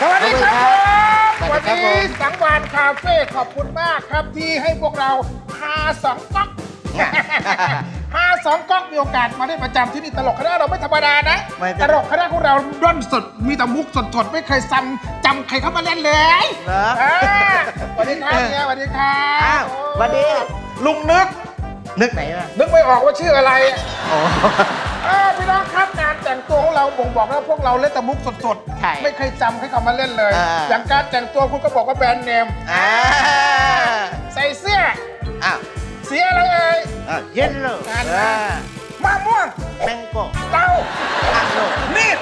สวัสดีครับสวัวัสนดีครับนี้ผมสังวานคาเฟ่ขอบคุณมากครับที่ให้พวกเราหาสองก๊อกหาสองก๊อกมีโอกาสมาได้ประจำที่นี่ตลกคณะเราไม่ธรรมดานะ ไม่ตลกคณะของเราด้นสดมีแต่มุกสดๆไม่เคยซ้ำจำใครเข้ามาเล่นเลยเหรอ อ่าสวัสดีครับเนี่ยสวัสดีครัอ้าบวสวัสดี ลุงนึก นึกไหนอะนึกไม่ออกว่าชื่ออะไร โอ้ เออพี่น้องครับงานแต่งตัวของเราบ่งบอกแล้วพวกเราเล่นแต่มุกสดใช่ไม่เคยจำให้เขามาเล่นเลย อ่า อย่างการแต่งตัวคุณก็บอกว่าแบรนด์เนม อ่าใส่เสื้อ อ้าวสีอะไรเอ่ยอะเย็นเลยอ่า อ่ามะม่วงแมงโก้เต้าอะโลมีด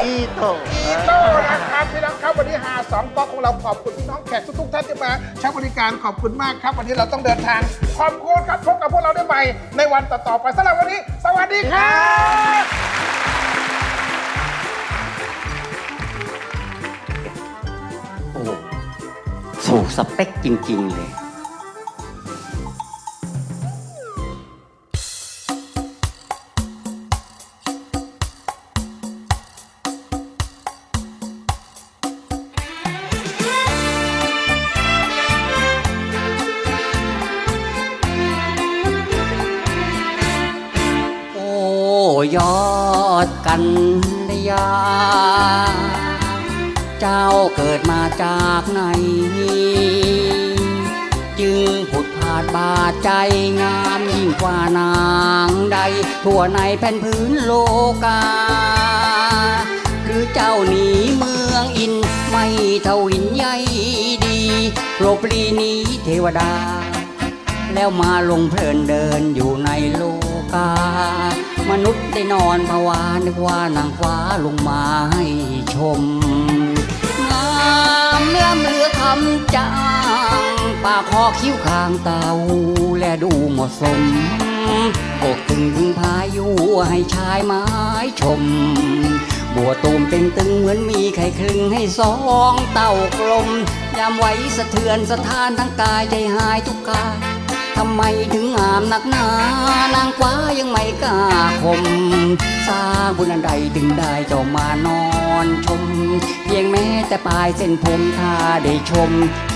อีโตอีโต้นะครับพี่น้องครับวันนี้หาสองก๊อกของเราขอบคุณพี่น้องแขกทุกๆท่านที่มาใช้บริการขอบคุณมากครับวันนี้เราต้องเดินทางขอบคุณครับพบกับพวกเราได้ใหม่ในวันต่อๆไปสำหรับวันนี้ สวัสดีครับ ถูกสเปคจริง ๆ เลย โอ้ยอดกันยา เจ้าเกิดมาจากไหน จึงผุดผาดบาดใจงามยิ่งกว่านางใด ทั่วในแผ่นพื้นโลกา หรือเจ้าหนีเมืองอินไม่เทวินใยดีโลปลีนี้เทวดา แล้วมาลงเพลินเดินอยู่ในโลกา มนุษย์ได้นอนภาวานึกว่านางฟ้าลงมาให้ชมำเหลือคำจางปากคอคิ้วคางเตาและดูเหมาะสมอกตึงถึงพายุให้ชายไม้ชม บัวตูมเต็งตึงเหมือนมีไข่คลึงให้สองเต่ากลม ยามไหวสะเทือนสะท้านทั้งกายใจหายทุกกายทำไมถึงงามนักหนา นางฟ้ายังไม่กล้าคม สร้างบุญอันใดถึงได้เจ้ามานอนชม แต่ปลายเส้นผมถ้าได้ชม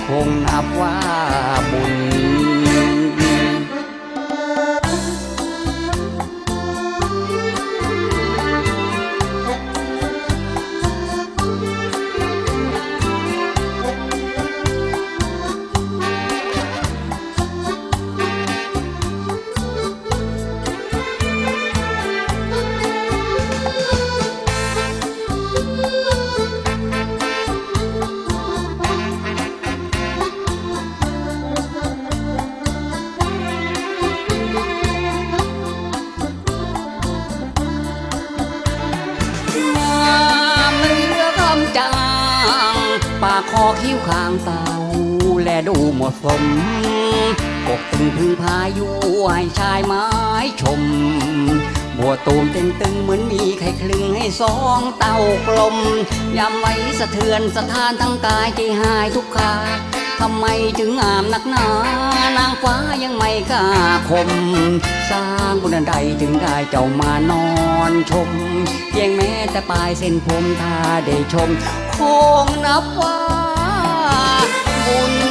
คงนับว่าบุญ คอคิ้วคางเตาและดูเหมาะสมอกตึงพึ่งพายุให้ชายไม้ชม บัวตูมเต็งตึงเหมือนมีไข่คลึงให้สองเต่ากลมยาไว้สะเทือนสะท้านทั้งกายใจหายทุกขาทำไมถึงงามนักหนา นางฟ้ายังไม่กล้าคม สร้างบุญอันใดถึงได้เจ้ามานอนชม เพียงแม้แต่ปลายเส้นผมถ้าได้ชม คงนับว่า un